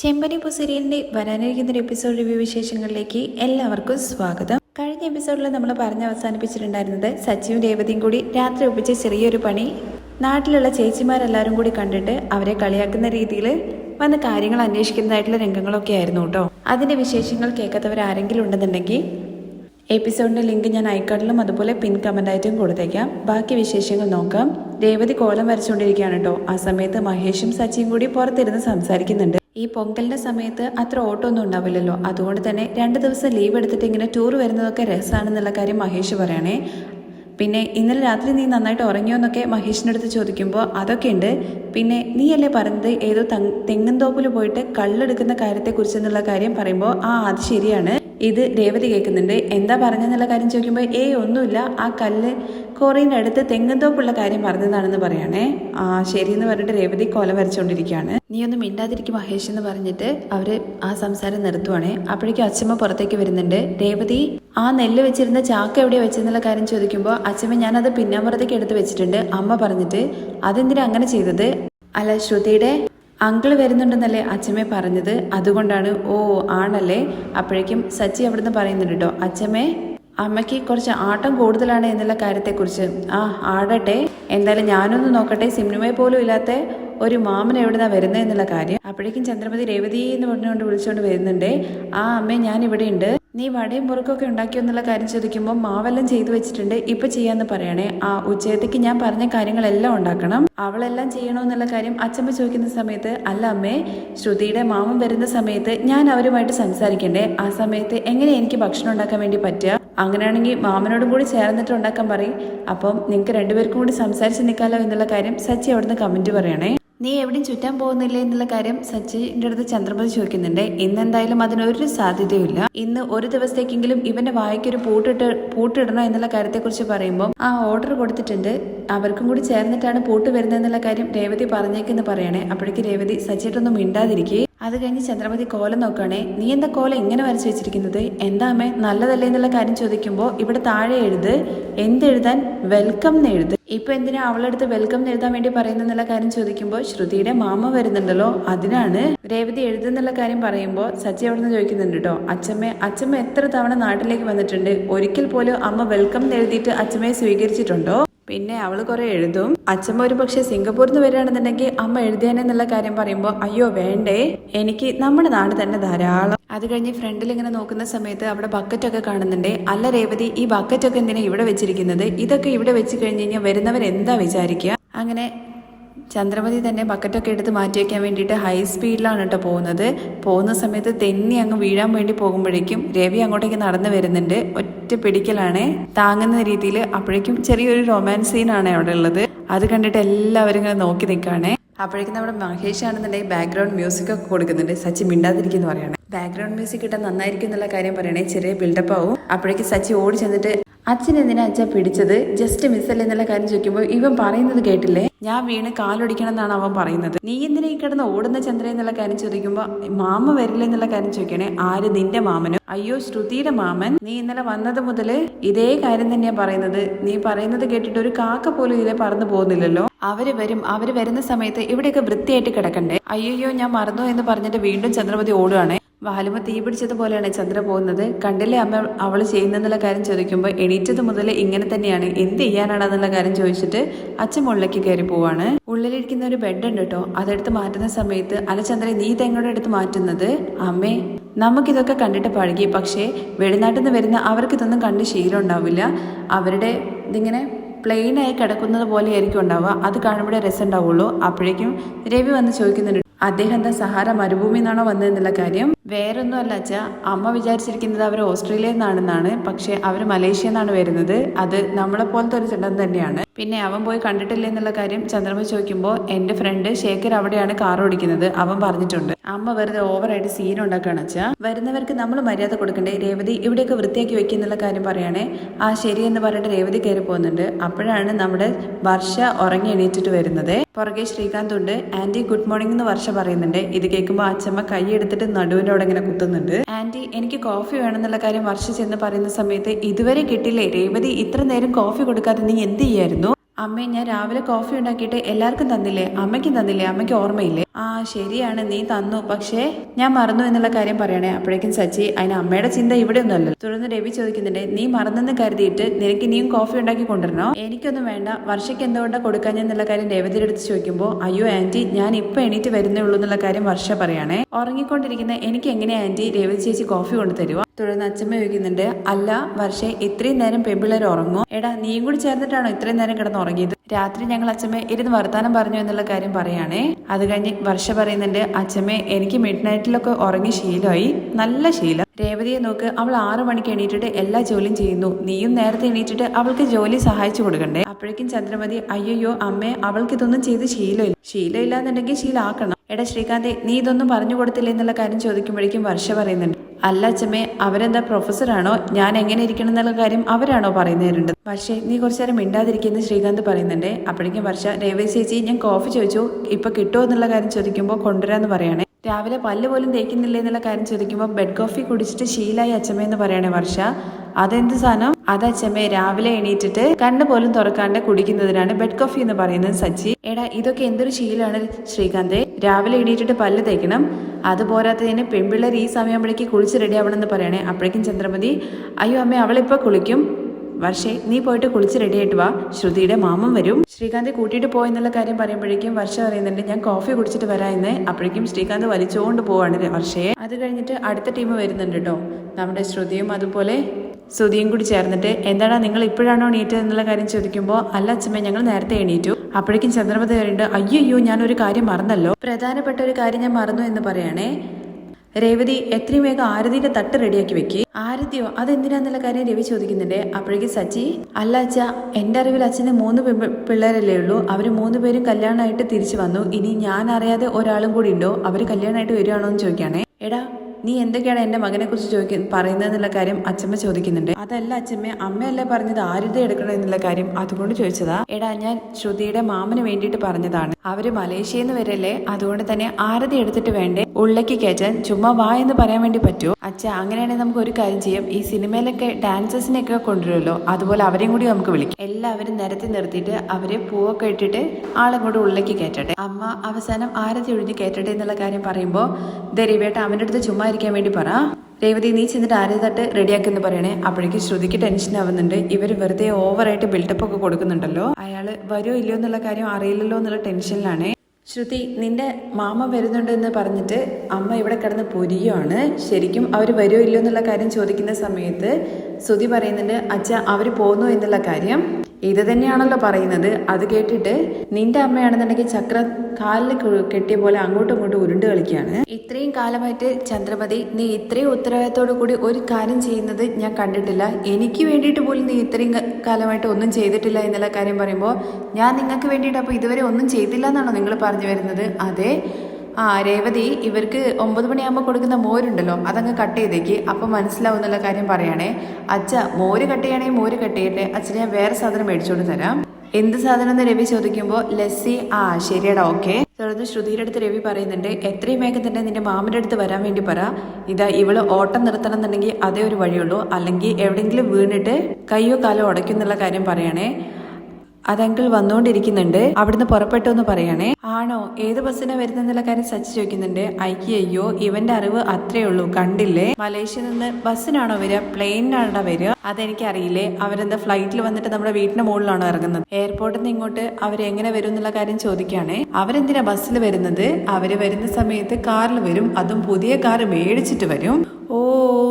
ചെമ്പനിപ്പൂ പുസരിന്റെ വരാനിരിക്കുന്ന ഒരു episode review വിശേഷങ്ങളിലേക്ക് എല്ലാവർക്കും സ്വാഗതം. കഴിഞ്ഞ എപ്പിസോഡിൽ നമ്മൾ പറഞ്ഞ് അവസാനിപ്പിച്ചിട്ടുണ്ടായിരുന്നത് സച്ചിയും രേവതിയും കൂടി രാത്രി ഒപ്പിച്ച ചെറിയൊരു പണി. നാട്ടിലുള്ള ചേച്ചിമാരെല്ലാവരും കൂടി കണ്ടിട്ട് അവരെ കളിയാക്കുന്ന രീതിയിൽ വന്ന് കാര്യങ്ങൾ അന്വേഷിക്കുന്നതായിട്ടുള്ള രംഗങ്ങളൊക്കെ ആയിരുന്നു കേട്ടോ അതിന്റെ വിശേഷങ്ങൾ കേൾക്കാത്തവർ ആരെങ്കിലും ഉണ്ടെന്നുണ്ടെങ്കിൽ എപ്പിസോഡിന്റെ ലിങ്ക് ഞാൻ ഐക്കാർഡിലും അതുപോലെ പിൻ കമന്റായിട്ടും കൊടുത്തേക്കാം. ബാക്കി വിശേഷങ്ങൾ നോക്കാം. രേവതി കോലം വരച്ചുകൊണ്ടിരിക്കുകയാണ് കേട്ടോ ആ സമയത്ത് മഹേഷും സച്ചിയും കൂടി പുറത്തിരുന്ന് സംസാരിക്കുന്നുണ്ട്. ഈ പൊങ്കലിന്റെ സമയത്ത് അത്ര ഓട്ടോ ഒന്നും ഉണ്ടാവില്ലല്ലോ. അതുകൊണ്ട് തന്നെ രണ്ട് ദിവസം ലീവ് എടുത്തിട്ട് ഇങ്ങനെ ടൂർ വരുന്നതൊക്കെ രസമാണെന്നുള്ള കാര്യം മഹേഷ് പറയണേ. പിന്നെ ഇന്നലെ രാത്രി നീ നന്നായിട്ട് ഉറങ്ങിയോ എന്നൊക്കെ മഹേഷിന്റെ അടുത്ത് ചോദിക്കുമ്പോൾ അതൊക്കെ ഉണ്ട്. പിന്നെ നീയല്ലേ പറഞ്ഞത് ഏതോ തങ് തെങ്ങിൻതോപ്പിൽ പോയിട്ട് കള്ളെടുക്കുന്ന കാര്യത്തെക്കുറിച്ചെന്നുള്ള കാര്യം പറയുമ്പോൾ ആ അത് ശരിയാണ്. ഇത് രേവതി കേൾക്കുന്നുണ്ട്. എന്താ പറഞ്ഞെന്നുള്ള കാര്യം ചോദിക്കുമ്പോൾ ഏയ് ഒന്നുമില്ല. ആ കല്ല് കോറീന്റെ അടുത്ത് തെങ്ങുംതോപ്പുള്ള കാര്യം പറഞ്ഞതാണെന്ന് പറയണേ. ആ ശരി എന്ന് പറഞ്ഞിട്ട് രേവതി കൊല വരച്ചുകൊണ്ടിരിക്കുകയാണ് നീ ഒന്നും മിണ്ടാതിരിക്കും മഹേഷ് എന്ന് പറഞ്ഞിട്ട് അവർ ആ സംസാരം നിർത്തുവാണേ. അപ്പോഴേക്കും അച്ഛമ്മ പുറത്തേക്ക് വരുന്നുണ്ട്. രേവതി ആ നെല്ല് വെച്ചിരുന്ന ചാക്ക് എവിടെ വെച്ചെന്നുള്ള കാര്യം ചോദിക്കുമ്പോൾ അച്ഛമ്മ ഞാനത് പിന്നാമ്പുറത്തേക്ക് എടുത്ത് വെച്ചിട്ടുണ്ട്. അമ്മ പറഞ്ഞിട്ട് അതെന്തിനാ അങ്ങനെ ചെയ്തത്? അല്ല ശ്രുതിയുടെ അങ്കിൾ വരുന്നുണ്ടെന്നല്ലേ അച്ഛമ്മ പറഞ്ഞത്. അതുകൊണ്ടാണ് ഓ ആണല്ലേ? അപ്പോഴേക്കും സച്ചി അവിടുന്ന് പറയുന്നുണ്ട് കേട്ടോ അച്ഛമ്മേ അമ്മയ്ക്ക് കുറച്ച് ആട്ടം കൂടുതലാണ് എന്നുള്ള കാര്യത്തെക്കുറിച്ച്. ആ ആടട്ടെ. എന്തായാലും ഞാനൊന്ന് നോക്കട്ടെ. സിനിമയെ പോലും ഇല്ലാത്ത ഒരു മാമൻ എവിടുന്നാ വരുന്നത് എന്നുള്ള കാര്യം. അപ്പോഴേക്കും ചന്ദ്രമതി രേവതി എന്ന് പറഞ്ഞുകൊണ്ട് വിളിച്ചുകൊണ്ട് വരുന്നുണ്ട്. ആ അമ്മേ ഞാൻ ഇവിടെ ഉണ്ട്. നീ വടയും മുറുക്കൊക്കെ ഉണ്ടാക്കിയോ എന്നുള്ള കാര്യം ചോദിക്കുമ്പോൾ മാവെല്ലാം ചെയ്തു വെച്ചിട്ടുണ്ട്. ഇപ്പൊ ചെയ്യാന്ന് പറയണേ. ആ ഉച്ചയത്തേക്ക് ഞാൻ പറഞ്ഞ കാര്യങ്ങളെല്ലാം ഉണ്ടാക്കണം. അവളെല്ലാം ചെയ്യണോ എന്നുള്ള കാര്യം അച്ഛമ്മ ചോദിക്കുന്ന സമയത്ത് അല്ല അമ്മേ ശ്രുതിയുടെ മാമൻ വരുന്ന സമയത്ത് ഞാൻ അവരുമായിട്ട് സംസാരിക്കണ്ടേ? ആ സമയത്ത് എങ്ങനെ എനിക്ക് ഭക്ഷണം ഉണ്ടാക്കാൻ വേണ്ടി പറ്റുക? അങ്ങനെയാണെങ്കിൽ മാമനോടും കൂടി ചേർന്നിട്ട് ഉണ്ടാക്കാൻ പറയും. അപ്പം നിങ്ങൾക്ക് രണ്ടുപേർക്കും കൂടി സംസാരിച്ച് നിൽക്കാമല്ലോ എന്നുള്ള കാര്യം സച്ചി അവിടുന്ന് കമന്റ് പറയണേ. നീ എവിടെയും ചുറ്റാൻ പോകുന്നില്ലേ എന്നുള്ള കാര്യം സച്ചിന്റെ അടുത്ത് ചന്ദ്രപതി ചോദിക്കുന്നുണ്ട്. ഇന്ന് എന്തായാലും അതിനൊരു സാധ്യതയില്ല ഇന്ന് ഒരു ദിവസത്തേക്കെങ്കിലും ഇവന്റെ വായിക്കൊരു പൂട്ടിട്ട് പൂട്ടിടണോ എന്നുള്ള കാര്യത്തെക്കുറിച്ച് പറയുമ്പോൾ ആ ഓർഡർ കൊടുത്തിട്ടുണ്ട്. അവർക്കും കൂടി ചേർന്നിട്ടാണ് പൂട്ട് വരുന്നതെന്നുള്ള കാര്യം രേവതി പറഞ്ഞേക്കെന്ന് പറയണേ. അപ്പോഴേക്ക് രേവതി സച്ചിട്ടൊന്നും മിണ്ടാതിരിക്കേ. അത് കഴിഞ്ഞ് ചന്ദ്രമതി കോലം നോക്കുകയാണേ. നീ എന്താ കോലം ഇങ്ങനെ വരച്ചു വെച്ചിരിക്കുന്നത്? എന്താ അമ്മേ നല്ലതല്ലേ എന്നുള്ള കാര്യം ചോദിക്കുമ്പോൾ ഇവിടെ താഴെ എഴുത് എന്തെഴുതാൻ വെൽക്കം എന്ന് എഴുത്. ഇപ്പൊ എന്തിനാ അവളെടുത്ത് വെൽക്കം എഴുതാൻ വേണ്ടി പറയുന്നെന്നുള്ള കാര്യം ചോദിക്കുമ്പോൾ ശ്രുതിയുടെ മാമ വരുന്നുണ്ടല്ലോ അതിനാണ്. രേവതി എഴുതുന്നുള്ള കാര്യം പറയുമ്പോൾ സച്ചി അവിടെ നിന്ന് ചോദിക്കുന്നുണ്ട് കേട്ടോ അച്ഛമ്മ അച്ഛമ്മ എത്ര തവണ നാട്ടിലേക്ക് വന്നിട്ടുണ്ട്? ഒരിക്കൽ പോലും അമ്മ വെൽക്കം എഴുതിയിട്ട് അച്ഛമ്മയെ സ്വീകരിച്ചിട്ടുണ്ടോ? പിന്നെ അവൾ കുറേ എഴുതും. അച്ഛമ്മ ഒരു പക്ഷെ സിംഗപ്പൂരിൽ നിന്ന് വരികയാണെന്നുണ്ടെങ്കിൽ അമ്മ എഴുതിയാനെന്നുള്ള കാര്യം പറയുമ്പോൾ അയ്യോ വേണ്ടേ? എനിക്ക് നമ്മുടെ നാട് തന്നെ ധാരാളം. അത് കഴിഞ്ഞ് ഫ്രണ്ടിൽ ഇങ്ങനെ നോക്കുന്ന സമയത്ത് അവിടെ ബക്കറ്റൊക്കെ കാണുന്നുണ്ട്. അല്ല രേവതി ഈ ബക്കറ്റൊക്കെ എന്തിനാ ഇവിടെ വെച്ചിരിക്കുന്നത്? ഇതൊക്കെ ഇവിടെ വെച്ച് കഴിഞ്ഞ് കഴിഞ്ഞാൽ വരുന്നവർ എന്താ വിചാരിക്കുക അങ്ങനെ ചന്ദ്രമതി തന്നെ ബക്കറ്റൊക്കെ എടുത്ത് മാറ്റി വയ്ക്കാൻ വേണ്ടിയിട്ട് ഹൈ സ്പീഡിലാണ് കേട്ടോ പോകുന്നത്. പോകുന്ന സമയത്ത് തെന്നി അങ്ങ് വീഴാൻ വേണ്ടി പോകുമ്പോഴേക്കും രവി അങ്ങോട്ടേക്ക് നടന്നു വരുന്നുണ്ട്. ഒറ്റ പിടിക്കലാണ്. താങ്ങുന്ന രീതിയിൽ അപ്പോഴേക്കും ചെറിയൊരു റൊമാൻസ് സീനാണ് അവിടെ ഉള്ളത്. അത് കണ്ടിട്ട് എല്ലാവരും ഇങ്ങനെ നോക്കി നിൽക്കുകയാണേ. അപ്പോഴേക്കും നമ്മുടെ മഹേഷ് ആണെന്നുണ്ടെങ്കിൽ ബാക്ക്ഗ്രൗണ്ട് മ്യൂസിക് ഒക്കെ കൊടുക്കുന്നുണ്ട്. സച്ചി മിണ്ടാതിരിക്കുന്നു പറയണേ. ബാക്ക്ഗ്രൗണ്ട് മ്യൂസിക് ഇട്ടാൽ നന്നായിരിക്കും എന്നുള്ള കാര്യം പറയണേ. ചെറിയ ബിൽഡപ്പ് ആവും. അപ്പോഴേക്കും സച്ചി ഓടി ചെന്നിട്ട് അച്ഛൻ എന്തിനാ അച്ഛ പിടിച്ചത്? ജസ്റ്റ് മിസ്സല്ലേ എന്നുള്ള കാര്യം ചോദിക്കുമ്പോൾ ഇവൻ പറയുന്നത് കേട്ടില്ലേ? ഞാൻ വീണ് കാലൊടിക്കണം എന്നാണ് അവൻ പറയുന്നത്. നീ എന്തിനാ ഈ കിടന്ന് ഓടുന്ന ചന്ദ്ര എന്നുള്ള കാര്യം ചോദിക്കുമ്പോൾ മാമ വരില്ല എന്നുള്ള കാര്യം ചോദിക്കണേ ആര് നിന്റെ മാമനോ? അയ്യോ ശ്രുതിയുടെ മാമൻ. നീ ഇന്നലെ വന്നത് മുതൽ ഇതേ കാര്യം തന്നെയാ പറയുന്നത്. നീ പറയുന്നത് കേട്ടിട്ട് ഒരു കാക്ക പോലും ഇതിലെ പറന്നു പോകുന്നില്ലല്ലോ. അവർ വരും അവർ വരുന്ന സമയത്ത് ഇവിടെയൊക്കെ വൃത്തിയായിട്ട് കിടക്കണ്ടേ? അയ്യോ ഞാൻ മറന്നു എന്ന് പറഞ്ഞിട്ട് വീണ്ടും ചന്ദ്രപതി ഓടുകയാണേ വാലുമ തീ പിടിച്ചതുപോലെയാണ് ചന്ദ്ര പോകുന്നത്. കണ്ടില്ലേ അമ്മ അവൾ ചെയ്യുന്നെന്നുള്ള കാര്യം ചോദിക്കുമ്പോൾ എണീറ്റത് മുതൽ ഇങ്ങനെ തന്നെയാണ്. എന്ത് ചെയ്യാനാണെന്നുള്ള കാര്യം ചോദിച്ചിട്ട് അച്ഛൻ മുകളിലേക്ക് കയറി പോവാണ്. ഉള്ളിലിരിക്കുന്ന ഒരു ബെഡ് ഉണ്ട് കേട്ടോ അതെടുത്ത് മാറ്റുന്ന സമയത്ത് അല്ല ചന്ദ്ര നീ ഇതെങ്ങോട്ട് എടുത്ത് മാറ്റുന്നത്? അമ്മേ നമുക്കിതൊക്കെ കണ്ടിട്ട് പഴകി. പക്ഷേ വെളിനാട്ടിൽ നിന്ന് വരുന്ന അവർക്ക് ഇതൊന്നും കണ്ട് ശീലം ഉണ്ടാവില്ല. അവരുടെ ഇതിങ്ങനെ പ്ലെയിനായി കിടക്കുന്നത് പോലെ ആയിരിക്കും ഉണ്ടാവുക. അത് കാണുമ്പോഴേ രസം ഉണ്ടാവുള്ളൂ. അപ്പോഴേക്കും രവി വന്ന് ചോദിക്കുന്നുണ്ട് അദ്ദേഹം എന്താ സഹാര മരുഭൂമി നിന്നാണോ വന്നതെന്നുള്ള കാര്യം? വേറൊന്നും അല്ല അച്ഛ. അമ്മ വിചാരിച്ചിരിക്കുന്നത് അവർ ഓസ്ട്രേലിയയിൽ നിന്നാണെന്നാണ്. പക്ഷെ അവർ മലേഷ്യ നിന്നാണ് വരുന്നത്. അത് നമ്മളെ പോലത്തെ ഒരു ചേട്ടൻ തന്നെയാണ്. പിന്നെ അവൻ പോയി കണ്ടിട്ടില്ല എന്നുള്ള കാര്യം ചന്ദ്രമ ചോദിക്കുമ്പോൾ എന്റെ ഫ്രണ്ട് ശേഖർ അവിടെയാണ് കാർ ഓടിക്കുന്നത് അവൻ പറഞ്ഞിട്ടുണ്ട്. അമ്മ വെറുതെ ഓവറായിട്ട് സീൻ ഉണ്ടാക്കുകയാണ് വെച്ചാൽ വരുന്നവർക്ക് നമ്മൾ മര്യാദ കൊടുക്കണ്ടേ? രേവതി ഇവിടെയൊക്കെ വൃത്തിയാക്കി വെക്കുന്നുള്ള കാര്യം പറയണേ. ആ ശരി എന്ന് പറഞ്ഞിട്ട് രേവതി കയറി പോകുന്നുണ്ട്. അപ്പോഴാണ് നമ്മുടെ വർഷ ഉറങ്ങി എണീറ്റിട്ട് വരുന്നത്. പുറകെ ശ്രീകാന്ത് ഉണ്ട്. ആന്റി ഗുഡ് മോർണിംഗ് എന്ന് വർഷ പറയുന്നുണ്ട്. ഇത് കേൾക്കുമ്പോൾ അച്ഛമ്മ കൈ എടുത്തിട്ട് നടുവിനോട് ഇങ്ങനെ കുത്തുന്നുണ്ട്. ആന്റി എനിക്ക് കോഫി വേണമെന്നുള്ള കാര്യം വർഷ ചെന്ന് പറയുന്ന സമയത്ത് ഇതുവരെ കിട്ടില്ലേ? രേവതി ഇത്ര നേരം കോഫി കൊടുക്കാതെ നീ എന്ത് ചെയ്യായിരുന്നു? അമ്മേ ഞാൻ രാവിലെ കോഫി ഉണ്ടാക്കിയിട്ട് എല്ലാവർക്കും തന്നില്ലേ? അമ്മയ്ക്കും തന്നില്ലേ? അമ്മയ്ക്ക് ഓർമ്മയില്ലേ? ആ ശരിയാണ് നീ തന്നു. പക്ഷേ ഞാൻ മറന്നു എന്നുള്ള കാര്യം പറയണേ. അപ്പോഴേക്കും സച്ചി അതിന് അമ്മയുടെ ചിന്ത ഇവിടെ ഒന്നുമല്ലോ തുടർന്ന് രവി ചോദിക്കുന്നുണ്ട് നീ മറന്നെന്ന് കരുതിയിട്ട് നിനക്ക് നീയും കോഫി ഉണ്ടാക്കി കൊണ്ടുവരണോ? എനിക്കൊന്നും വേണ്ട. വർഷയ്ക്ക് എന്തുകൊണ്ടാണ് കൊടുക്കാൻ എന്നുള്ള കാര്യം രേവതിയുടെ അടുത്ത് ചോദിക്കുമ്പോൾ അയ്യോ ആന്റി ഞാൻ ഇപ്പൊ എണീറ്റ് വരുന്നേ ഉള്ളൂ എന്നുള്ള കാര്യം വർഷ പറയണേ. ഉറങ്ങിക്കൊണ്ടിരിക്കുന്ന എനിക്ക് എങ്ങനെയാ ആന്റി രേവതി ചേച്ചി കോഫി കൊണ്ടു തരുമോ തുടർന്ന് അച്ഛമ്മ ചോദിക്കുന്നുണ്ട് അല്ല വർഷേ ഇത്രയും നേരം പെമ്പിള്ളേർ ഉറങ്ങും എടാ നീയും കൂടി ചേർന്നിട്ടാണോ ഇത്രയും നേരം കിടന്ന് ഉറങ്ങിയത്? രാത്രി ഞങ്ങൾ അച്ഛമ്മ ഇരുന്ന് വർത്താനം പറഞ്ഞു എന്നുള്ള കാര്യം പറയുകയാണേ അത് കഴിഞ്ഞ് വർഷ പറയുന്നുണ്ട് അച്ഛമ്മ എനിക്ക് മിഡ് നൈറ്റിലൊക്കെ ഉറങ്ങി ശീലമായി നല്ല ശീലം. രേവതിയെ നോക്ക് അവൾ ആറു മണിക്ക് എണീറ്റിട്ട് എല്ലാ ജോലിയും ചെയ്യുന്നു. നീയും നേരത്തെ എണീറ്റിട്ട് അവൾക്ക് ജോലി സഹായിച്ചു കൊടുക്കണ്ടേ? അപ്പോഴേക്കും ചന്ദ്രമതി അയ്യോ അമ്മേ അവൾക്ക് ഇതൊന്നും ചെയ്ത് ശീലമില്ല. ശീലമില്ല എന്നുണ്ടെങ്കിൽ ശീലാക്കണം എടാ ശ്രീകാന്തെ നീ ഇതൊന്നും പറഞ്ഞു കൊടുത്തില്ല എന്നുള്ള കാര്യം ചോദിക്കുമ്പോഴേക്കും വർഷ പറയുന്നുണ്ട് അല്ല അച്ഛമ്മേ അവരെന്താ പ്രൊഫസറാണോ? ഞാൻ എങ്ങനെ ഇരിക്കണം എന്നുള്ള കാര്യം അവരാണോ പറയുന്നവരുണ്ട് പക്ഷേ നീ കുറച്ചു നേരം മിണ്ടാതിരിക്കുന്ന ശ്രീകാന്ത് പറയുന്നുണ്ട്. അപ്പോഴേക്കും വർഷ രേവതി ചേച്ചി ഞാൻ കോഫി ചോദിച്ചു. ഇപ്പൊ കിട്ടുമോ എന്നുള്ള കാര്യം ചോദിക്കുമ്പോൾ കൊണ്ടുവരാന്ന് പറയണേ. രാവിലെ പല്ല് പോലും തേക്കുന്നില്ല എന്നുള്ള കാര്യം ചോദിക്കുമ്പോൾ ബെഡ് കോഫി കുടിച്ചിട്ട് ശീലായി അച്ഛമ്മ എന്ന് പറയണേ വർഷ. അതെന്ത് സാധനം? അത് അച്ഛമ്മേ രാവിലെ എണീറ്റിട്ട് കണ്ണ് പോലും തുറക്കാണ്ട് കുടിക്കുന്നതിനാണ് ബെഡ് കോഫി എന്ന് പറയുന്നത് സച്ചി. എടാ ഇതൊക്കെ എന്തൊരു ശീലമാണ് ശ്രീകാന്ത്. രാവിലെ എണീറ്റിട്ട് പല്ല് തേക്കണം. അത് പോരാത്തതിന് പെൺപിള്ളേർ ഈ സമയമാകുമ്പോഴേക്ക് കുളിച്ച് റെഡി ആവണം എന്ന് പറയണേ. അപ്പോഴേക്കും ചന്ദ്രമതി അയ്യോ അമ്മേ അവളിപ്പോ കുളിക്കും. വർഷേ നീ പോയിട്ട് കുളിച്ച് റെഡി ആയിട്ട് വാ. ശ്രുതിയുടെ മാമൻ വരും. ശ്രീകാന്ത് കൂട്ടിയിട്ട് പോയെന്നുള്ള കാര്യം പറയുമ്പോഴേക്കും വർഷ പറയുന്നുണ്ട് ഞാൻ കോഫി കുടിച്ചിട്ട് വരാമെന്ന്. അപ്പോഴേക്കും ശ്രീകാന്ത് വലിച്ചുകൊണ്ട് പോവാണ് വർഷയെ. അത് കഴിഞ്ഞിട്ട് അടുത്ത ടീം വരുന്നുണ്ട് കേട്ടോ നമ്മുടെ ശ്രുതിയും അതുപോലെ ശ്രുതിയും കൂടി ചേർന്നിട്ട് എന്താടാ നിങ്ങൾ ഇപ്പോഴാണോ എണീറ്റത് എന്നുള്ള കാര്യം ചോദിക്കുമ്പോൾ അല്ല അച്ഛമ്മ ഞങ്ങൾ നേരത്തെ എണീറ്റു. അപ്പോഴേക്കും ചന്ദ്രമതി പറയുന്നുണ്ട് അയ്യോ ഞാൻ ഒരു കാര്യം മറന്നല്ലോ. പ്രധാനപ്പെട്ട ഒരു കാര്യം ഞാൻ മറന്നു എന്ന് പറയണേ. രേവതി എത്രയും വേഗം ആരതിയുടെ തട്ട് റെഡിയാക്കി വെക്കി. ആരതിയോ അതെന്തിനാന്നുള്ള കാര്യം രവി ചോദിക്കുന്നുണ്ട്. അപ്പോഴേക്കും സച്ചി അല്ല അച്ഛ എന്റെ അറിവിൽ അച്ഛന് മൂന്ന് പിള്ളേരല്ലേ ഉള്ളൂ. അവർ മൂന്ന് പേരും കല്യാണമായിട്ട് തിരിച്ചു വന്നു. ഇനി ഞാൻ അറിയാതെ ഒരാളും കൂടി ഉണ്ടോ? അവർ കല്യാണമായിട്ട് വരികയാണോ എന്ന് ചോദിക്കുകയാണേ എടാ നീ എന്തൊക്കെയാണ് എന്റെ മകനെ കുറിച്ച് ചോദിക്ക പറയുന്നതെന്നുള്ള കാര്യം അച്ഛമ്മ ചോദിക്കുന്നുണ്ട്. അതല്ല അച്ഛമ്മ അമ്മയല്ലേ പറഞ്ഞത് ആരുടെ എടുക്കണം എന്നുള്ള കാര്യം അതുകൊണ്ട് ചോദിച്ചതാ. എടാ ഞാൻ ശ്രുതിയുടെ മാമന് വേണ്ടിയിട്ട് പറഞ്ഞതാണ്. അവർ മലേഷ്യയിൽ നിന്ന് വരല്ലേ അതുകൊണ്ട് തന്നെ ആരതി എടുത്തിട്ട് വേണ്ടേ? ഉള്ളക്ക് കയറ്റാൻ ചുമ്മാ വാ എന്ന് പറയാൻ വേണ്ടി പറ്റുമോ അച്ഛ അങ്ങനെയാണെങ്കിൽ നമുക്ക് ഒരു കാര്യം ചെയ്യാം. ഈ സിനിമയിലൊക്കെ ഡാൻസേഴ്സിനെയൊക്കെ കൊണ്ടുവരുമല്ലോ അതുപോലെ അവരെയും കൂടി നമുക്ക് വിളിക്കാം. എല്ലാവരും നിരത്തി നിർത്തിയിട്ട് അവരെ പൂവൊക്കെ ഇട്ടിട്ട് ആളെ കൂടെ ഉള്ളക്ക് കയറ്റട്ടെ അമ്മ അവസാനം ആരതി ഒഴിഞ്ഞ് കയറ്റട്ടെ എന്നുള്ള കാര്യം പറയുമ്പോൾ ദരിവേട്ട അവന്റെ അടുത്ത് ചുമ്മാ ഇരിക്കാൻ വേണ്ടി പറ. രേവതി നീ ചെന്നിട്ട് ആരെ തട്ട് റെഡിയാക്കുന്നു പറയണേ. അപ്പോഴേക്കും ശ്രുതിക്ക് ടെൻഷൻ ആവുന്നുണ്ട്. ഇവർ വെറുതെ ഓവറായിട്ട് ബിൽഡപ്പ് ഒക്കെ കൊടുക്കുന്നുണ്ടല്ലോ. അയാൾ വരുമോ ഇല്ലയോ എന്നുള്ള കാര്യം അറിയില്ലല്ലോ എന്നുള്ള ടെൻഷനിലാണ് ശ്രുതി നിന്റെ മാമ വരുന്നുണ്ട് എന്ന് പറഞ്ഞിട്ട് അമ്മ ഇവിടെ കിടന്ന് പൊരിയാണ് ശരിക്കും അവർ വരുമോ ഇല്ലയോ എന്നുള്ള കാര്യം ചോദിക്കുന്ന സമയത്ത് ശ്രുതി പറയുന്നുണ്ട് അച്ഛ അവർ പോന്നു എന്നുള്ള കാര്യം. ഇത് തന്നെയാണല്ലോ പറയുന്നത്. അത് കേട്ടിട്ട് നിന്റെ അമ്മയാണെന്നുണ്ടെങ്കിൽ ചക്ര കാലിൽ കെട്ടിയ പോലെ അങ്ങോട്ടും ഇങ്ങോട്ടും ഉരുണ്ട് കളിക്കുകയാണ്. ഇത്രയും കാലമായിട്ട് ചന്ദ്രമതി നീ ഇത്രയും ഉത്തരവാദിത്തോടു കൂടി ഒരു കാര്യം ചെയ്യുന്നത് ഞാൻ കണ്ടിട്ടില്ല. എനിക്ക് വേണ്ടിയിട്ട് പോലും നീ ഇത്രയും കാലമായിട്ട് ഒന്നും ചെയ്തിട്ടില്ല എന്നുള്ള കാര്യം പറയുമ്പോൾ ഞാൻ നിങ്ങൾക്ക് വേണ്ടിയിട്ട് അപ്പോൾ ഇതുവരെ ഒന്നും ചെയ്തില്ല എന്നാണോ നിങ്ങൾ പറഞ്ഞു വരുന്നത്? അതെ. ആ രേവതി ഇവർക്ക് ഒമ്പത് മണിയാകുമ്പോൾ കൊടുക്കുന്ന മോരുണ്ടല്ലോ അതങ്ങ് കട്ട് ചെയ്തേക്ക്. അപ്പം മനസ്സിലാവും എന്നുള്ള കാര്യം പറയണേ അച്ഛ മോര് കട്ട് ചെയ്യണമെങ്കിൽ മോര് കട്ട് ചെയ്യട്ടെ. അച്ഛന് ഞാൻ വേറെ സാധനം മേടിച്ചോണ്ട് തരാം. എന്ത് സാധനം എന്ന് രവി ചോദിക്കുമ്പോൾ ലസ്സി ആ ശരിയടാ ഓക്കെ. തുടർന്ന് ശ്രുതിയുടെ അടുത്ത് രവി പറയുന്നുണ്ട് എത്രയും വേഗം തന്നെ നിന്റെ മാമന്റെ അടുത്ത് വരാൻ വേണ്ടി പറ. ഇതാ ഇവൾ ഓട്ടം നിർത്തണം എന്നുണ്ടെങ്കിൽ അതേ ഒരു വഴിയുള്ളൂ. അല്ലെങ്കിൽ എവിടെയെങ്കിലും വീണിട്ട് കയ്യോ കാലോ ഉടയ്ക്കും എന്നുള്ള കാര്യം പറയണേ. അതങ്കിൾ വന്നുകൊണ്ടിരിക്കുന്നുണ്ട് അവിടുന്ന് പുറപ്പെട്ടു എന്ന് പറയണേ. ആണോ? ഏത് ബസ്സിനാ വരുന്നെന്നുള്ള കാര്യം സച്ചി ചോദിക്കുന്നുണ്ട്. ഐക്കി അയ്യോ ഇവന്റെ അറിവ് അത്രേ ഉള്ളൂ. കണ്ടില്ലേ? മലേഷ്യയിൽ നിന്ന് ബസ്സിനാണോ വരിക? പ്ലെയിനിനാണോ വരിക? അതെനിക്കറിയില്ലേ. അവരെന്താ ഫ്ലൈറ്റിൽ വന്നിട്ട് നമ്മുടെ വീട്ടിന്റെ മുകളിലാണോ ഇറങ്ങുന്നത്? എയർപോർട്ടിൽ നിന്ന് ഇങ്ങോട്ട് അവരെങ്ങനെ വരും എന്നുള്ള കാര്യം ചോദിക്കുകയാണേ. അവരെന്തിനാ ബസ്സിൽ വരുന്നത്? അവർ വരുന്ന സമയത്ത് കാറിൽ വരും. അതും പുതിയ കാർ മേടിച്ചിട്ട് വരും. ഓ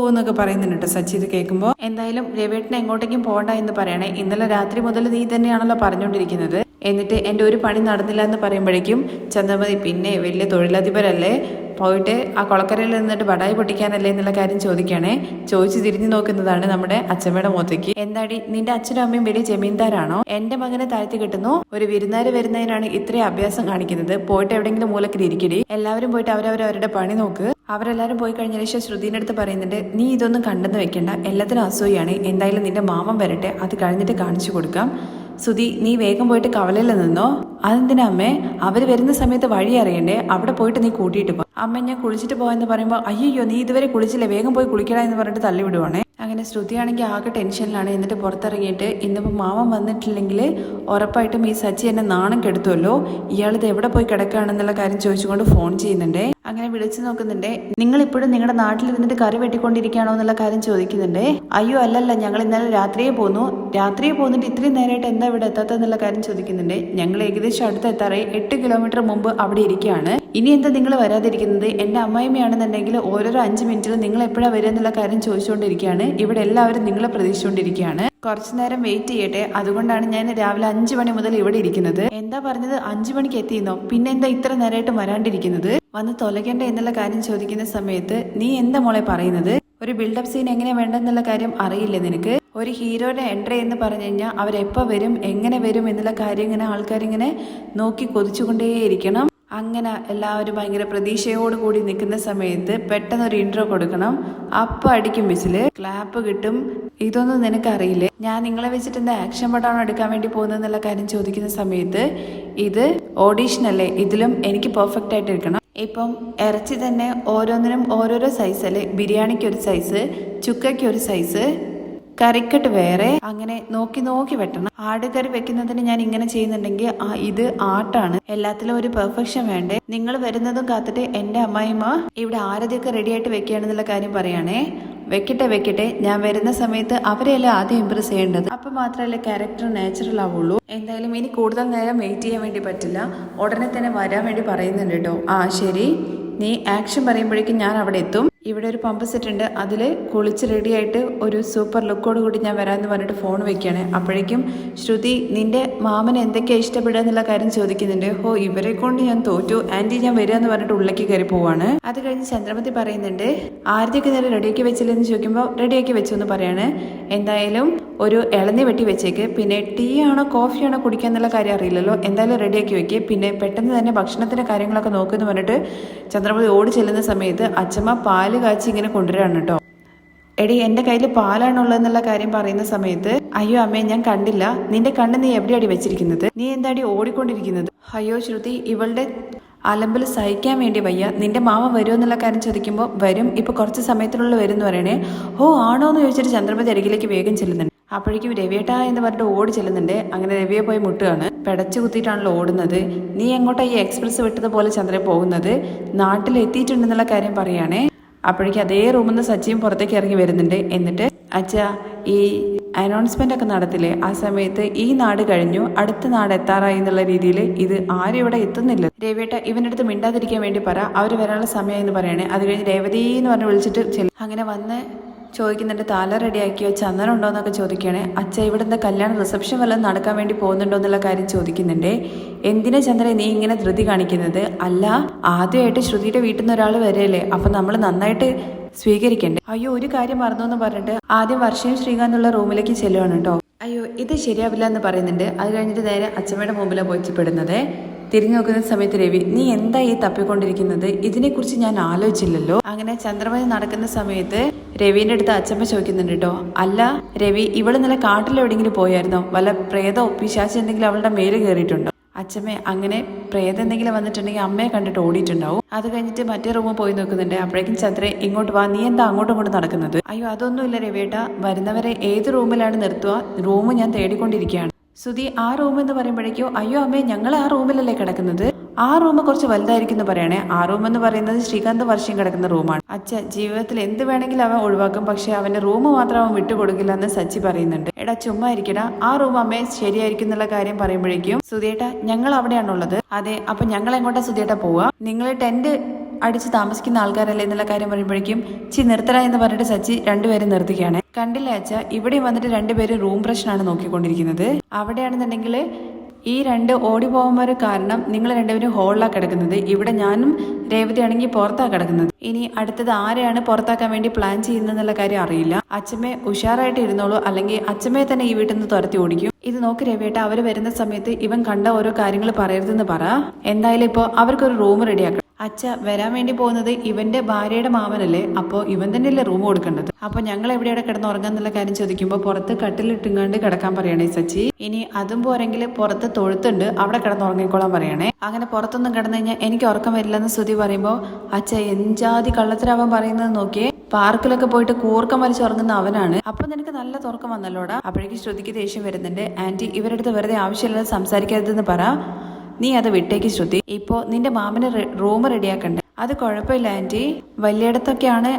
എന്നൊക്കെ പറയുന്നുണ്ട്. കേട്ടോ സച്ചി ഇത് കേൾക്കുമ്പോൾ എന്തായാലും രവേട്ടനെ എങ്ങോട്ടേക്കും പോകണ്ട എന്ന് പറയണേ. ഇന്നലെ രാത്രി മുതൽ നീ തന്നെയാണല്ലോ പറഞ്ഞുകൊണ്ടിരിക്കുന്നത്. എന്നിട്ട് എന്റെ ഒരു പണി നടന്നില്ല എന്ന് പറയുമ്പോഴേക്കും ചന്ദ്രമതി പിന്നെ വലിയ തൊഴിലധിപരല്ലേ? പോയിട്ട് ആ കൊളക്കരയിൽ നിന്നിട്ട് ബടായി പൊട്ടിക്കാനല്ലേ എന്നുള്ള കാര്യം ചോദിക്കുകയാണേ ചോദിച്ചു തിരിഞ്ഞു നോക്കുന്നതാണ് നമ്മുടെ അച്ഛമ്മയുടെ മുഖത്തേക്ക് എന്താടി നിന്റെ അച്ഛനും അമ്മയും വലിയ ജമീന്ദാരാണോ? എന്റെ മകനെ താഴ്ത്തി കിട്ടുന്നു. ഒരു വിരുന്നാര് വരുന്നതിനാണ് ഇത്രയും അഭ്യാസം കാണിക്കുന്നത്. പോയിട്ട് എവിടെയെങ്കിലും മൂലക്കിൽ ഇരിക്കടി. എല്ലാവരും പോയിട്ട് അവരവരവരുടെ പണി നോക്ക്. അവരെല്ലാവരും പോയി കഴിഞ്ഞ ശേഷം ശ്രുതിന്റെ അടുത്ത് പറയുന്നുണ്ട് നീ ഇതൊന്നും കണ്ടെന്ന് വെക്കണ്ട. എല്ലാത്തിനും അസൂയാണ് എന്തായാലും നിന്റെ മാമൻ വരട്ടെ. അത് കഴിഞ്ഞിട്ട് കാണിച്ചു കൊടുക്കാം. സുധി നീ വേഗം പോയിട്ട് കവലയിൽ നിന്നോ? അതെന്തിനാ അമ്മേ? അവർ വരുന്ന സമയത്ത് വഴി അറിയണ്ടേ? അവിടെ പോയിട്ട് നീ കൂട്ടിയിട്ട് പോ. അമ്മ ഞാൻ കുളിച്ചിട്ട് പോയെന്ന് പറയുമ്പോൾ അയ്യോ നീ ഇതുവരെ കുളിച്ചില്ലേ? വേഗം പോയി കുളിക്കടാ എന്ന് പറഞ്ഞിട്ട് തള്ളി വിടുവാണേ അങ്ങനെ ശ്രുതിയാണെങ്കിൽ ആകെ ടെൻഷനിലാണ്. എന്നിട്ട് പുറത്തിറങ്ങിയിട്ട് ഇന്നിപ്പോൾ മാമൻ വന്നിട്ടില്ലെങ്കിൽ ഉറപ്പായിട്ടും ഈ സച്ചി എന്നെ നാണം കെടുത്തുമല്ലോ ഇയാളിത് എവിടെ പോയി കിടക്കുകയാണെന്നുള്ള കാര്യം ചോദിച്ചുകൊണ്ട് ഫോൺ ചെയ്യുന്നുണ്ട്. അങ്ങനെ വിളിച്ചു നോക്കുന്നുണ്ട്. നിങ്ങൾ ഇപ്പോഴും നിങ്ങളുടെ നാട്ടിൽ ഇരുന്നിട്ട് കറി വെട്ടിക്കൊണ്ടിരിക്കുകയാണോ എന്നുള്ള കാര്യം ചോദിക്കുന്നുണ്ട്. അയ്യോ അല്ലല്ല. ഞങ്ങൾ ഇന്നലെ രാത്രിയെ പോന്നു. രാത്രിയെ പോന്നിട്ട് ഇത്രയും നേരമായിട്ട് എന്താ ഇവിടെ എത്താത്തെന്നുള്ള കാര്യം ചോദിക്കുന്നുണ്ട്. ഞങ്ങൾ ഏകദേശം അടുത്ത് എത്താറായി എട്ട് കിലോമീറ്റർ മുമ്പ് അവിടെ ഇരിക്കുകയാണ്. ഇനി എന്താ നിങ്ങൾ വരാതിരിക്കുന്നത്? എന്റെ അമ്മായിമ്മയാണെന്നുണ്ടെങ്കിൽ ഓരോരോ അഞ്ച് മിനിറ്റിൽ നിങ്ങൾ എപ്പോഴാണ് വരിക എന്നുള്ള കാര്യം ചോദിച്ചുകൊണ്ടിരിക്കുകയാണ്. ഇവിടെ എല്ലാവരും നിങ്ങളെ പ്രതീക്ഷിച്ചുകൊണ്ടിരിക്കുകയാണ്. കുറച്ചു നേരം വെയിറ്റ് ചെയ്യട്ടെ. അതുകൊണ്ടാണ് ഞാൻ രാവിലെ അഞ്ച് മണി മുതൽ ഇവിടെ ഇരിക്കുന്നത്. എന്താ പറഞ്ഞത്? അഞ്ചു മണിക്ക് എത്തിയെന്നോ? പിന്നെ എന്താ ഇത്ര നേരമായിട്ട് വരാണ്ടിരിക്കുന്നത്? വന്ന് തൊലകേണ്ട എന്നുള്ള കാര്യം ചോദിക്കുന്ന സമയത്ത് നീ എന്താ മോളെ പറയുന്നത്? ഒരു ബിൽഡപ്പ് സീൻ എങ്ങനെ വേണ്ടെന്നുള്ള കാര്യം അറിയില്ല നിനക്ക്? ഒരു ഹീറോയുടെ എൻട്രി എന്ന് പറഞ്ഞു കഴിഞ്ഞാൽ അവരെപ്പോൾ വരും? എങ്ങനെ വരും? എന്നുള്ള കാര്യം ഇങ്ങനെ ആൾക്കാരിങ്ങനെ നോക്കി കൊതിച്ചുകൊണ്ടേയിരിക്കണം. അങ്ങനെ എല്ലാവരും ഭയങ്കര പ്രതീക്ഷയോട് കൂടി നിൽക്കുന്ന സമയത്ത് പെട്ടെന്ന് ഒരു ഇൻട്രോ കൊടുക്കണം. അപ്പം അടിക്കും മിസ്സിൽ ക്ലാപ്പ് കിട്ടും. ഇതൊന്നും നിനക്കറിയില്ലേ? ഞാൻ നിങ്ങളെ വെച്ചിട്ട് എന്താ ആക്ഷൻ പടമാണോ എടുക്കാൻ വേണ്ടി പോകുന്നത് എന്നുള്ള കാര്യം ചോദിക്കുന്ന സമയത്ത് ഇത് ഓഡീഷൻ അല്ലേ? ഇതിലും എനിക്ക് പെർഫെക്റ്റ് ആയിട്ട് എടുക്കണം. ഇപ്പം ഇറച്ചി തന്നെ ഓരോന്നിനും ഓരോരോ സൈസ് അല്ലേ? ബിരിയാണിക്ക് ഒരു സൈസ് ചുക്കയ്ക്ക് ഒരു സൈസ് കറിക്കട്ട് വേറെ അങ്ങനെ നോക്കി നോക്കി വെട്ടണം. ആടുകറി വെക്കുന്നതിന് ഞാൻ ഇങ്ങനെ ചെയ്യുന്നുണ്ടെങ്കിൽ ആ ഇത് ആട്ടാണ്. എല്ലാത്തിലും ഒരു പെർഫെക്ഷൻ വേണ്ടേ? നിങ്ങൾ വരുന്നതും കാത്തിട്ട് എന്റെ അമ്മായിമ്മ ഇവിടെ ആരതിയൊക്കെ റെഡി ആയിട്ട് വെക്കുകയാണെന്നുള്ള കാര്യം പറയാണേ. വെക്കട്ടെ വെക്കട്ടെ. ഞാൻ വരുന്ന സമയത്ത് അവരെയല്ലേ ആദ്യം ഇമ്പ്രസ് ചെയ്യേണ്ടത്? അപ്പൊ മാത്രമല്ല ക്യാരക്ടർ നാച്ചുറൽ ആവുള്ളൂ. എന്തായാലും ഇനി കൂടുതൽ നേരം വെയിറ്റ് ചെയ്യാൻ വേണ്ടി പറ്റില്ല. ഉടനെ തന്നെ വരാൻ വേണ്ടി പറയുന്നുണ്ട് കേട്ടോ. ആ ശരി. നീ ആക്ഷൻ പറയുമ്പോഴേക്കും ഞാൻ അവിടെ എത്തും. ഇവിടെ ഒരു പമ്പ് സെറ്റ് ഉണ്ട്. അതിൽ കുളിച്ച് റെഡിയായിട്ട് ഒരു സൂപ്പർ ലുക്കോട് കൂടി ഞാൻ വരാമെന്ന് പറഞ്ഞിട്ട് ഫോൺ വെക്കുകയാണ് അപ്പോഴേക്കും ശ്രുതി നിന്റെ മാമന് എന്തൊക്കെയാണ് ഇഷ്ടപ്പെടുക എന്നുള്ള കാര്യം ചോദിക്കുന്നുണ്ട്. ഓ ഇവരെ കൊണ്ട് ഞാൻ തോറ്റു. ആന്റി ഞാൻ വരിക എന്ന് പറഞ്ഞിട്ട് ഉള്ളിലേക്ക് കയറി പോവാണ്. അത് കഴിഞ്ഞ് ചന്ദ്രമതി പറയുന്നുണ്ട് ആദ്യമൊക്കെ നേരെ റെഡിയാക്കി വെച്ചില്ലെന്ന് ചോദിക്കുമ്പോൾ റെഡിയാക്കി വെച്ചു എന്ന് പറയാണ്. എന്തായാലും ഒരു ഇളനി വെട്ടി വെച്ചേക്ക്. പിന്നെ ടീ ആണോ കോഫി ആണോ കുടിക്കുക എന്നുള്ള കാര്യം അറിയില്ലല്ലോ. എന്തായാലും റെഡിയാക്കി വെക്കുക പിന്നെ പെട്ടെന്ന് തന്നെ ഭക്ഷണത്തിന്റെ കാര്യങ്ങളൊക്കെ നോക്കുമെന്ന് പറഞ്ഞിട്ട് ചന്ദ്രമതി ഓടി ചെല്ലുന്ന സമയത്ത് അച്ഛമ്മ പാൽ കാച്ചി ഇങ്ങനെ കൊണ്ടുവരാണ് കേട്ടോ. എടി എന്റെ കയ്യിൽ പാലാണുള്ളതെന്നുള്ള കാര്യം പറയുന്ന സമയത്ത് അയ്യോ അമ്മേ ഞാൻ കണ്ടില്ല. നിന്റെ കണ്ണ് നീ എവിടെയാടി വെച്ചിരിക്കുന്നത്? നീ എന്താടി ഓടിക്കൊണ്ടിരിക്കുന്നത്? അയ്യോ ശ്രുതി ഇവളുടെ അലമ്പിൽ സഹിക്കാൻ വേണ്ടി വയ്യ. നിന്റെ മാമ വരുമോ എന്നുള്ള കാര്യം ചോദിക്കുമ്പോൾ വരും. ഇപ്പൊ കുറച്ച് സമയത്തിനുള്ളിൽ വരും എന്ന് പറയണേ. ഓ ആണോ എന്ന് ചോദിച്ചിട്ട് ചന്ദ്രമതി അരികിലേക്ക് വേഗം ചെല്ലുന്നുണ്ട്. അപ്പോഴേക്കും രവിയേട്ടാ എന്ന് പറഞ്ഞിട്ട് ഓടി ചെല്ലുന്നുണ്ട്. അങ്ങനെ രവിയെ പോയി മുട്ടുകയാണ്. പെടച്ചു കുത്തിയിട്ടാണല്ലോ ഓടുന്നത്. നീ എങ്ങോട്ടാ ഈ എക്സ്പ്രസ് വിട്ടതുപോലെ ചന്ദ്രൻ പോകുന്നത്? നാട്ടിലെത്തിയിട്ടുണ്ടെന്നുള്ള കാര്യം പറയുകയാണേ അപ്പോഴേക്കും അതേ റൂമിൽ നിന്ന് സച്ചിയും പുറത്തേക്ക് ഇറങ്ങി വരുന്നുണ്ട്. എന്നിട്ട് അച്ഛാ ഈ അനൗൺസ്മെന്റ് ഒക്കെ നടത്തില്ലേ? ആ സമയത്ത് ഈ നാട് കഴിഞ്ഞു. അടുത്ത നാട് എത്താറായി എന്നുള്ള രീതിയിൽ ഇത് ആരും ഇവിടെ എത്തുന്നില്ല. രവിയേട്ട ഇവന്റെ അടുത്ത് മിണ്ടാതിരിക്കാൻ വേണ്ടി പറ. അവർ വരാനുള്ള സമയം എന്ന് പറയണേ. അത് കഴിഞ്ഞ് രേവതി എന്ന് പറഞ്ഞ് വിളിച്ചിട്ട്. അങ്ങനെ വന്ന് ചോദിക്കുന്നുണ്ട് താല റെഡിയാക്കിയോ? ചന്ദനം ഉണ്ടോ എന്നൊക്കെ ചോദിക്കുകയാണ്. അച്ഛ ഇവിടെ എന്താ കല്യാണ റിസപ്ഷൻ വല്ലതും നടക്കാൻ വേണ്ടി പോകുന്നുണ്ടോ എന്നുള്ള കാര്യം ചോദിക്കുന്നുണ്ട്. എന്തിനാ ചന്ദ്രനെ നീ ഇങ്ങനെ ധൃതി കാണിക്കുന്നത്? അല്ല ആദ്യമായിട്ട് ശ്രുതിയുടെ വീട്ടിൽ നിന്ന് ഒരാൾ വരെയല്ലേ അപ്പൊ നമ്മൾ നന്നായിട്ട് സ്വീകരിക്കണ്ടേ? അയ്യോ ഒരു കാര്യം മറന്നു എന്ന് പറഞ്ഞിട്ട് ആദ്യം വർഷയും ശ്രീകാന്തുള്ള റൂമിലേക്ക് ചെല്ലുവാണ് കേട്ടോ അയ്യോ ഇത് ശരിയാവില്ല എന്ന് പറയുന്നുണ്ട്. അത് കഴിഞ്ഞിട്ട് നേരെ അച്ഛമ്മയുടെ മുമ്പിലാണ് പോയിച്ചിപ്പെടുന്നത് തിരിഞ്ഞു നോക്കുന്ന സമയത്ത് രവി നീ എന്താ ഈ തപ്പിക്കൊണ്ടിരിക്കുന്നത്? ഇതിനെക്കുറിച്ച് ഞാൻ ആലോചിച്ചില്ലല്ലോ. അങ്ങനെ ചന്ദ്രമതി നടക്കുന്ന സമയത്ത് രവിന്റെ അടുത്ത് അച്ഛമ്മ ചോദിക്കുന്നുണ്ട് കേട്ടോ അല്ല രവി ഇവൾ നില കാട്ടിൽ എവിടെയെങ്കിലും പോയായിരുന്നോ? വല്ല പ്രേതോ പിശാശി എന്തെങ്കിലും അവളുടെ മേൽ കയറിയിട്ടുണ്ടോ? അച്ഛമ്മ അങ്ങനെ പ്രേതം എന്തെങ്കിലും വന്നിട്ടുണ്ടെങ്കിൽ അമ്മയെ കണ്ടിട്ട് ഓടിയിട്ടുണ്ടാവും. അത് കഴിഞ്ഞിട്ട് മറ്റേ റൂമിൽ പോയി നോക്കുന്നുണ്ട്. അപ്പോഴേക്കും ചന്ദ്രൻ ഇങ്ങോട്ട് വാ നീ എന്താ അങ്ങോട്ടും ഇങ്ങോട്ടും നടക്കുന്നത്? അയ്യോ അതൊന്നുമില്ല രവിയേട്ട. വരുന്നവരെ ഏത് റൂമിലാണ് നിർത്തുക? റൂം ഞാൻ തേടിക്കൊണ്ടിരിക്കുകയാണ്. സുധി ആ റൂം എന്ന് പറയുമ്പോഴേക്കോ അയ്യോ അമ്മേ ഞങ്ങൾ ആ റൂമിലല്ലേ കിടക്കുന്നത്? ആ റൂം കുറച്ച് വലുതായിരിക്കും എന്ന് പറയണേ. ആ റൂം എന്ന് പറയുന്നത് ശ്രീകാന്ത് വർഷം കിടക്കുന്ന റൂമാണ് അച്ഛ ജീവിതത്തിൽ എന്ത് വേണമെങ്കിലും അവൻ ഒഴിവാക്കും പക്ഷെ അവന്റെ റൂം മാത്രം അവൻ വിട്ടുകൊടുക്കില്ല എന്ന് സച്ചി പറയുന്നുണ്ട്. എടാ ചുമ്മാ ഇരിക്കടാ. ആ റൂം അമ്മേ ശരിയായിരിക്കും എന്നുള്ള കാര്യം പറയുമ്പോഴേക്കും സുധേട്ട ഞങ്ങൾ അവിടെയാണുള്ളത് അതെ അപ്പൊ ഞങ്ങൾ എങ്ങോട്ടാ സുധേട്ട പോവാ നിങ്ങൾ ടെന്റ് അടിച്ച് താമസിക്കുന്ന ആൾക്കാരല്ലേ എന്നുള്ള കാര്യം പറയുമ്പോഴേക്കും ചി നിർത്തല എന്ന് പറഞ്ഞിട്ട് സച്ചി രണ്ടുപേരും നിർത്തുകയാണ് കണ്ടില്ല അച്ഛ? ഇവിടെ വന്നിട്ട് രണ്ടുപേരും റൂം പ്രശ്നമാണ് നോക്കിക്കൊണ്ടിരിക്കുന്നത്. അവിടെയാണെന്നുണ്ടെങ്കിൽ ഈ രണ്ട് ഓടി പോകുമ്പോൾ കാരണം നിങ്ങൾ രണ്ടുപേരും ഹോളിലാണ് കിടക്കുന്നത്. ഇവിടെ ഞാനും രേവതി ആണെങ്കിൽ പുറത്താണ് കിടക്കുന്നത്. ഇനി അടുത്തത് ആരെയാണ് പുറത്താക്കാൻ വേണ്ടി പ്ലാൻ ചെയ്യുന്നതെന്നുള്ള കാര്യം അറിയില്ല. അച്ഛമ്മേ ഉഷാറായിട്ട് ഇരുന്നോളൂ. അല്ലെങ്കിൽ അച്ഛമ്മയെ തന്നെ ഈ വീട്ടിൽ നിന്ന് തുരത്തി ഓടിക്കും. ഇത് നോക്ക് രവിയേട്ട അവർ വരുന്ന സമയത്ത് ഇവൻ കണ്ട ഓരോ കാര്യങ്ങൾ പറയരുതെന്ന് പറ. എന്തായാലും ഇപ്പോൾ അവർക്കൊരു റൂം റെഡിയാക്കണം അച്ഛ വരാൻ വേണ്ടി പോകുന്നത് ഇവന്റെ ഭാര്യയുടെ മാമനല്ലേ? അപ്പോൾ ഇവൻ തന്നെയല്ലേ റൂം കൊടുക്കേണ്ടത്. അപ്പോൾ ഞങ്ങൾ എവിടെയാണ് കിടന്ന് ഉറങ്ങാന്നുള്ള കാര്യം ചോദിക്കുമ്പോൾ പുറത്ത് കട്ടിലിട്ടുങ്ങാണ്ട് കിടക്കാൻ പറയണേ സച്ചി. ഇനി അതും പോരെങ്കിൽ പുറത്ത് തൊഴുത്തുണ്ട് അവിടെ കിടന്ന് ഉറങ്ങിക്കോളാൻ പറയണേ. അങ്ങനെ പുറത്തൊന്നും കിടന്നു കഴിഞ്ഞാൽ എനിക്ക് ഉറക്കം വരില്ലെന്ന് ശ്രുതി പറയുമ്പോൾ അച്ഛ എഞ്ചാതി കള്ളത്തിലാവാൻ പറയുന്നത് നോക്കിയേ. പാർക്കിലൊക്കെ പോയിട്ട് കൂർക്കം വലിച്ചുറങ്ങുന്ന അവനാണ്. അപ്പൊ നിനക്ക് നല്ല തുറക്കം വന്നല്ലോടാ? അപ്പോഴേക്കും ശ്രുതിക്ക് ദേഷ്യം വരുന്നുണ്ട്. ആന്റി ഇവരെടുത്ത് വെറുതെ ആവശ്യമില്ലാതെ സംസാരിക്കരുതെന്ന് പറ. നീ അത് വിട്ടേക്ക് ശ്രുതി. ഇപ്പോ നിന്റെ മാമന് റൂം റെഡിയാക്കണ്ടേ? അത് കുഴപ്പമില്ല ആന്റി. വലിയടത്തൊക്കെയാണ്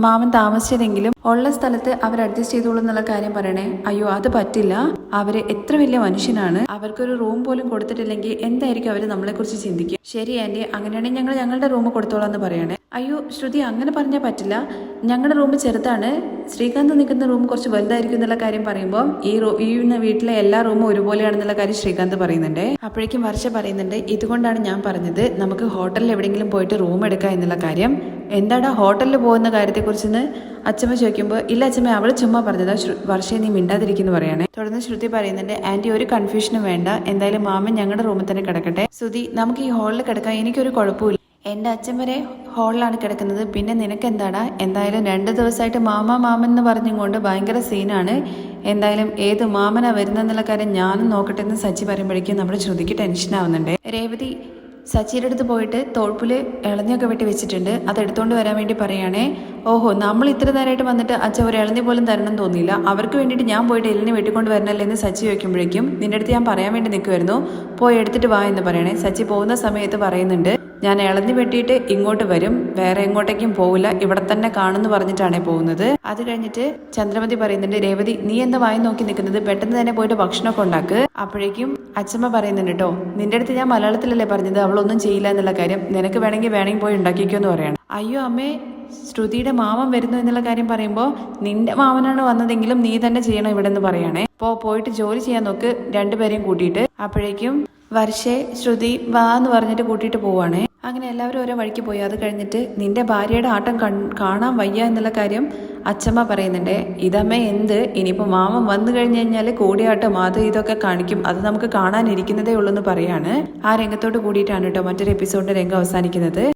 മാമൻ താമസിച്ചതെങ്കിലും ഉള്ള സ്ഥലത്ത് അവർ അഡ്ജസ്റ്റ് ചെയ്തോളൂ എന്നുള്ള കാര്യം പറയണേ. അയ്യോ അത് പറ്റില്ല. അവർ എത്ര വലിയ മനുഷ്യനാണ് അവർക്കൊരു റൂം പോലും കൊടുത്തിട്ടില്ലെങ്കിൽ എന്തായിരിക്കും അവർ നമ്മളെക്കുറിച്ച് ചിന്തിക്കുക? ശരി ആന്റി അങ്ങനെയാണെങ്കിൽ ഞങ്ങൾ ഞങ്ങളുടെ റൂം കൊടുത്തോളാം എന്ന് പറയണേ. അയ്യോ ശ്രുതി അങ്ങനെ പറഞ്ഞാൽ പറ്റില്ല. ഞങ്ങളുടെ റൂം ചെറുതാണ്. ശ്രീകാന്ത് നിൽക്കുന്ന റൂം കുറച്ച് വലുതായിരിക്കും എന്നുള്ള കാര്യം പറയുമ്പോൾ ഈ റൂ ഈ വീട്ടിലെ എല്ലാ റൂമും ഒരുപോലെയാണെന്നുള്ള കാര്യം ശ്രീകാന്ത് പറയുന്നുണ്ട്. അപ്പോഴേക്കും വർഷ പറയുന്നുണ്ട് ഇതുകൊണ്ടാണ് ഞാൻ പറഞ്ഞത് നമുക്ക് ഹോട്ടലിൽ എവിടെയെങ്കിലും പോയിട്ട് റൂം എടുക്കാം എന്നുള്ള കാര്യം. എന്താടാ ഹോട്ടലിൽ പോകുന്ന കാര്യത്തെക്കുറിച്ചെന്ന്? അച്ഛമ്മ ചോദിക്കുമ്പോൾ ഇല്ല അച്ഛമ്മ അവൾ ചുമ്മാ പറഞ്ഞതാ വർഷേ നീ മിണ്ടാതിരിക്കുന്നു പറയണേ. തുടർന്ന് ശ്രുതി പറയുന്നുണ്ട് ആന്റി ഒരു കൺഫ്യൂഷനും വേണ്ട. എന്തായാലും മാമൻ ഞങ്ങളുടെ റൂമിൽ തന്നെ കിടക്കട്ടെ. ശ്രുതി നമുക്ക് ഈ ഹാളിൽ കിടക്കാൻ എനിക്കൊരു കുഴപ്പമില്ല. എന്റെ അച്ഛൻ വരെ ഹാളിലാണ് കിടക്കുന്നത്. പിന്നെ നിനക്ക് എന്താടാ എന്തായാലും രണ്ട് ദിവസമായിട്ട് മാമ മാമൻ എന്ന് പറഞ്ഞുകൊണ്ട് ഭയങ്കര സീനാണ് എന്തായാലും ഏത് മാമനാ വരുന്നെന്നുള്ള കാര്യം ഞാനും നോക്കട്ടെ എന്ന് സച്ചി പറയുമ്പോഴേക്കും നമ്മുടെ ശ്രുതിക്ക് ടെൻഷൻ ആവുന്നുണ്ട്. രേവതി സച്ചിയുടെ അടുത്ത് പോയിട്ട് തോൾപ്പിൽ ഇളഞ്ഞൊക്കെ വെട്ടി വെച്ചിട്ടുണ്ട്. അത് എടുത്തുകൊണ്ട് വരാൻ വേണ്ടി പറയുകയാണേ ഓഹോ നമ്മൾ ഇത്ര നേരമായിട്ട് വന്നിട്ട് അച്ഛൻ ഒരു ഇളഞ്ഞി പോലും തരണം തോന്നിയില്ല. അവർക്ക് വേണ്ടിയിട്ട് ഞാൻ പോയിട്ട് എല്ലിനെ വെട്ടിക്കൊണ്ട് വരണല്ലേ എന്ന് സച്ചി ചോദിക്കുമ്പോഴേക്കും നിന്റെ അടുത്ത് ഞാൻ പറയാൻ വേണ്ടി നിൽക്കുമായിരുന്നു പോയി എടുത്തിട്ട് വാ എന്ന് പറയണേ. സച്ചി പോകുന്ന സമയത്ത് പറയുന്നുണ്ട് ഞാൻ ഇളഞ്ഞു വെട്ടിയിട്ട് ഇങ്ങോട്ട് വരും. വേറെ എങ്ങോട്ടേക്കും പോവില്ല. ഇവിടെ തന്നെ കാണുന്നു പറഞ്ഞിട്ടാണ് പോകുന്നത്. അത് കഴിഞ്ഞിട്ട് ചന്ദ്രമതി പറയുന്നുണ്ട് രേവതി നീ എന്താ വായി നോക്കി നിൽക്കുന്നത്? പെട്ടെന്ന് തന്നെ പോയിട്ട് ഭക്ഷണമൊക്കെ ഉണ്ടാക്ക്. അപ്പോഴേക്കും അച്ഛമ്മ പറയുന്നുണ്ട് കേട്ടോ നിന്റെ അടുത്ത് ഞാൻ മലയാളത്തിലല്ലേ പറഞ്ഞത്? അവളൊന്നും ചെയ്യില്ല എന്നുള്ള കാര്യം. നിനക്ക് വേണമെങ്കിൽ വേണമെങ്കിൽ പോയി ഉണ്ടാക്കിക്കോ എന്ന് പറയണം. അയ്യോ അമ്മേ ശ്രുതിയുടെ മാമൻ വരുന്നു എന്നുള്ള കാര്യം പറയുമ്പോൾ നിന്റെ മാമനാണ് വന്നതെങ്കിലും നീ തന്നെ ചെയ്യണം ഇവിടെ നിന്ന് പറയണേ. അപ്പോൾ പോയിട്ട് ജോലി ചെയ്യാൻ നോക്ക്. രണ്ടുപേരെയും കൂട്ടിയിട്ട് അപ്പോഴേക്കും വർഷേ ശ്രുതി വാ എന്ന് പറഞ്ഞിട്ട് കൂട്ടിയിട്ട് പോവാണേ. അങ്ങനെ എല്ലാവരും ഓരോ വഴിക്ക് പോയി. അത് കഴിഞ്ഞിട്ട് നിന്റെ ഭാര്യയുടെ ആട്ടം കാണാൻ വയ്യ എന്നുള്ള കാര്യം അച്ഛമ്മ പറയുന്നുണ്ട്. ഇതമ്മ എന്ത്? ഇനിയിപ്പോൾ മാമൻ വന്നു കഴിഞ്ഞു കഴിഞ്ഞാൽ കൂടിയാട്ടം. അത് ഇതൊക്കെ കാണിക്കും. അത് നമുക്ക് കാണാനിരിക്കുന്നതേ ഉള്ളൂ എന്ന് പറയാണ്. ആ രംഗത്തോട് കൂടിയിട്ടാണ് കേട്ടോ മറ്റൊരു എപ്പിസോഡിന്റെ രംഗം അവസാനിക്കുന്നത്.